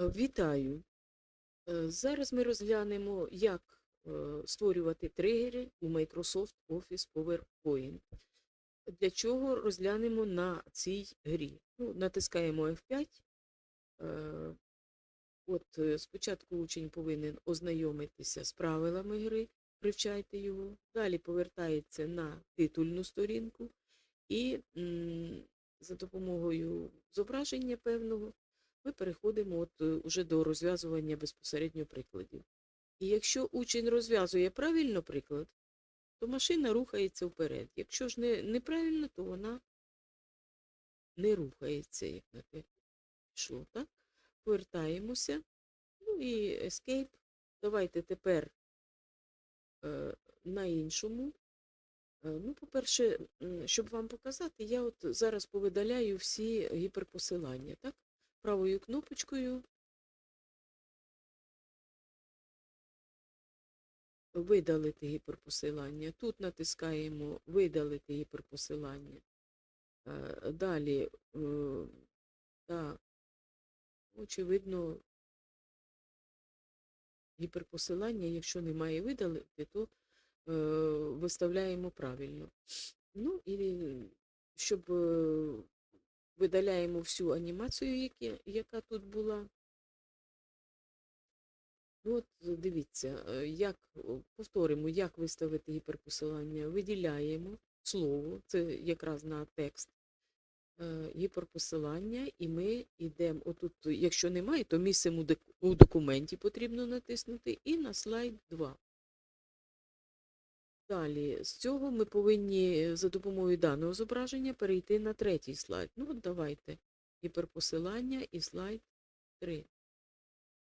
Е, Вітаю! Е, Зараз ми розглянемо, як е, створювати тригери у Microsoft Office PowerPoint. Для чого розглянемо на цій грі. Ну, натискаємо F5. Е, От спочатку учень повинен ознайомитися з правилами гри, привчайте його. Далі повертається на титульну сторінку і за допомогою зображення певного ми переходимо от, е, уже до розв'язування безпосередньо прикладів. І якщо учень розв'язує правильно приклад, то машина рухається вперед. Якщо ж не, неправильно, то вона не рухається, як на те пішло. Так? Повертаємося. Ну і Escape. Давайте тепер е, на іншому. Е, Ну, по-перше, щоб вам показати, я от зараз повидаляю всі гіперпосилання. Так? Правою кнопочкою видалити гіперпосилання. Тут натискаємо видалити гіперпосилання. Е, Далі, е, так, очевидно, гіперпосилання, якщо немає видалити, то е, виставляємо правильно. Ну і щоб видаляємо всю анімацію, яка тут була. От дивіться, е, як повторимо, як виставити гіперпосилання. Виділяємо слово, це якраз на текст е, гіперпосилання, і ми йдемо, отут, якщо немає, то місцем у документі потрібно натиснути і на слайд 2. Далі, з цього ми повинні за допомогою даного зображення перейти на третій слайд. Ну, от давайте гіперпосилання і слайд 3.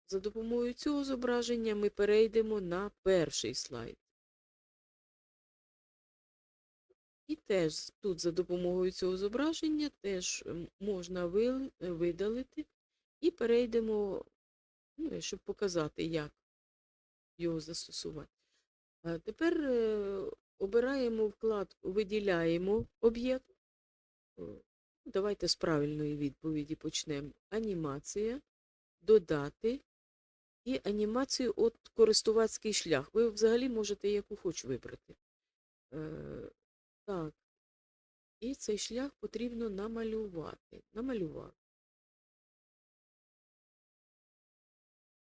За допомогою цього зображення ми перейдемо на перший слайд. І теж тут за допомогою цього зображення теж можна е, видалити і перейдемо, ну, щоб показати, як його застосувати. Тепер е, обираємо вкладку, виділяємо об'єкт. Давайте з правильної відповіді почнемо. Анімація, додати і анімацію от користувацький шлях. Ви взагалі можете яку хоч вибрати. Е, так. І цей шлях потрібно намалювати. Намалювати.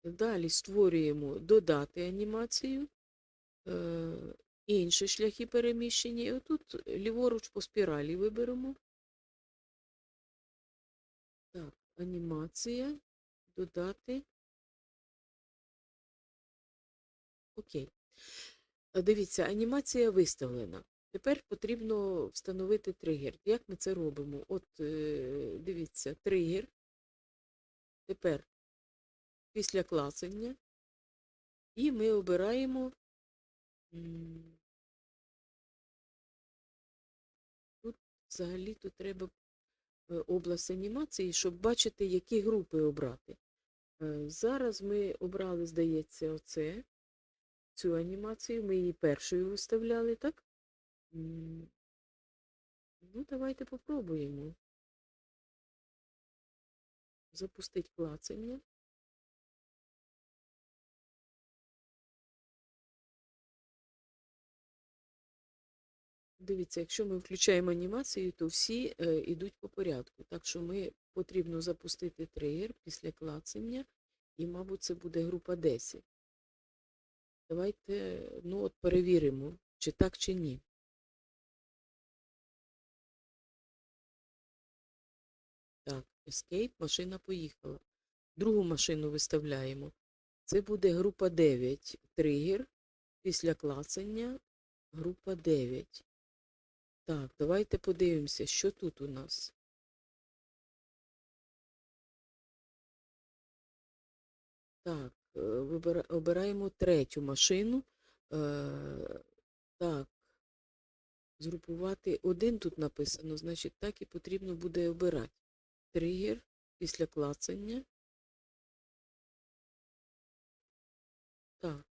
Далі створюємо додати анімацію, е, інші шляхи переміщення. І отут ліворуч по спіралі виберемо. Так, анімація, додати. Окей. Е, Дивіться, анімація виставлена. Тепер потрібно встановити тригер. Як ми це робимо? От, е, дивіться, тригер. Тепер після клацання. І ми обираємо. Тут взагалі тут треба е, область анімації, щоб бачити, які групи обрати. Е, Зараз ми обрали, здається, оце, цю анімацію. Ми її першою виставляли, так? Ну, давайте попробуємо. Запустить клацання. Дивіться, якщо ми включаємо анімацію, то всі е, йдуть по порядку. Так що ми потрібно запустити тригер після клацання, і, мабуть, це буде група 10. Давайте ну, от перевіримо, чи так, чи ні. Так, Escape, машина поїхала. Другу машину виставляємо. Це буде група 9. Тригер після клацання група 9. Так, давайте подивимося, що тут у нас. Так, е, обираємо третю машину. Е, Так, згрупувати один тут написано, значить так і потрібно буде обирати. Тригер після клацання. Так.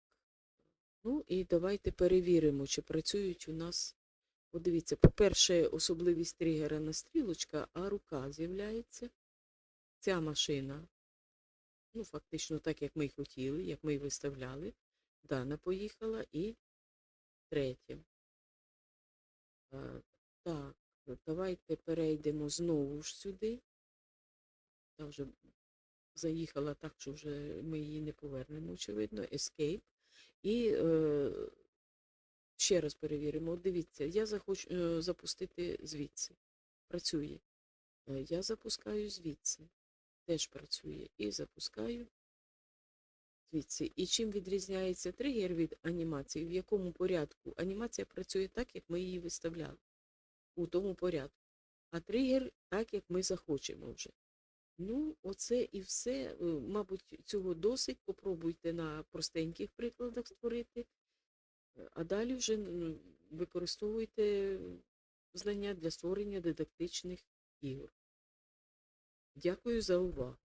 Ну і давайте перевіримо, чи працюють у нас. Подивіться, по-перше, особливість тригера на стрілочка, а рука з'являється. Ця машина. ну, фактично так, як ми й хотіли, як ми й виставляли. Дана поїхала і третє. Так, давайте перейдемо знову ж сюди. Я вже заїхала так, що вже ми її не повернемо, очевидно. Escape. І е, ще раз перевіримо. От Дивіться, я захочу е, запустити звідси. Працює. Е, Я запускаю звідси. Теж працює. І запускаю звідси. І чим відрізняється тригер від анімації? В якому порядку? Анімація працює так, як ми її виставляли. У тому порядку. А тригер так, як ми захочемо вже. Ну, оце і все. Е, Мабуть, цього досить. Попробуйте на простеньких прикладах створити, а далі вже використовуйте знання для створення дидактичних ігор. Дякую за увагу.